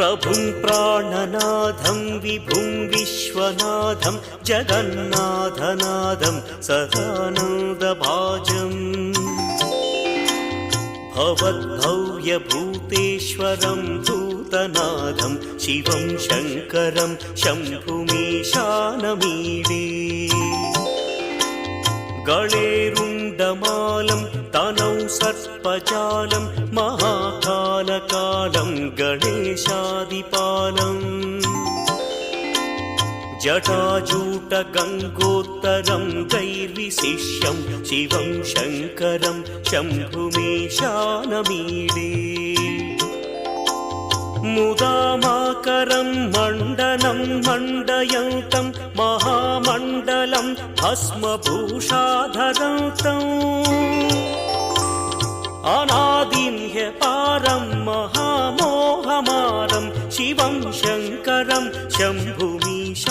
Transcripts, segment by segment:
प्रभुं प्राणनाथं विभुं विश्वनाथं जगन्नाथनाथं सदानन्दभाजम् भवद्भव्यभूतेश्वरं भूतनाथं शिवं शङ्करं शम्भुमीशानमीडे गळेरुण्डमालं तनौ सर्पजालं महाकालकालं गणेशादिपालम् जटाजूटगङ्गोत्तरं गैर्विशिष्यं शिवं शङ्करं शम्भुमीशानमीडे मुदामाकरं मण्डनं मण्डयन्तं महामण्डलं भस्मभूषाधरन्तम् शङ्करं शम्भुमीशानमीडे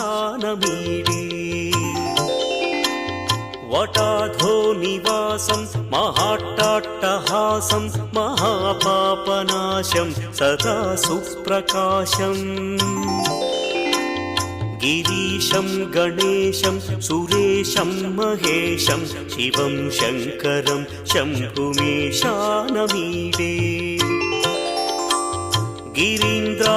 वटाधो निवासं महाट्टाट्टहासं महापापनाशं सदा सुप्रकाशम् गिरीशं गणेशं सुरेशं महेशं शिवं शङ्करं शम्भुमेशानमीडे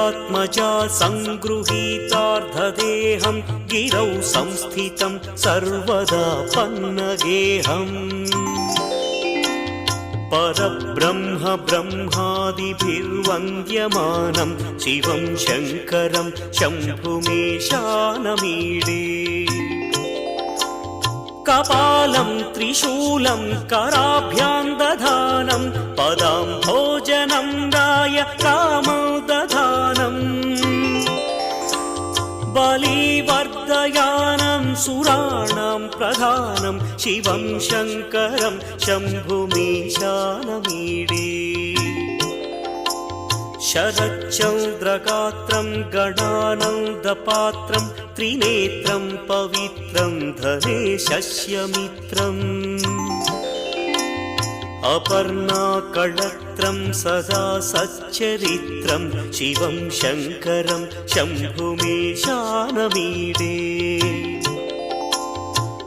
गिरीन्द्रात्मजा सङ्गृहीतार्धदेहं गिरौ संस्थितं सर्वदा पन्नगेहम् परब्रह्म ब्रह्मादिभिर्वन्द्यमानं शिवं शङ्करं शम्भुमेशानमीडे कपालं त्रिशूलं कराभ्यां दधानं पदां भोजनं राय रामौ प्रधानं शिवं शङ्करं शम्भुमीशानमीडे शरच्चन्द्रगात्रं गणानन्दपात्रं त्रिनेत्रं पवित्रं धनेशस्यमित्रम् अपर्णाकळत्रं सदा सच्चरित्रं शिवं शङ्करं शम्भुमेशानमीडे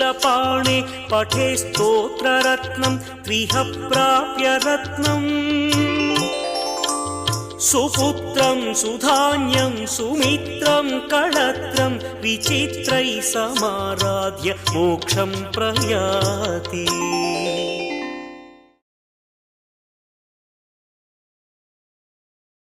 शूलपाणे पठे स्तोत्ररत्नं त्रिह प्राप्य रत्नम् सुपुत्रं सुधान्यं सुमित्रं कळत्रं विचित्रैः समाराध्य मोक्षं प्रयाति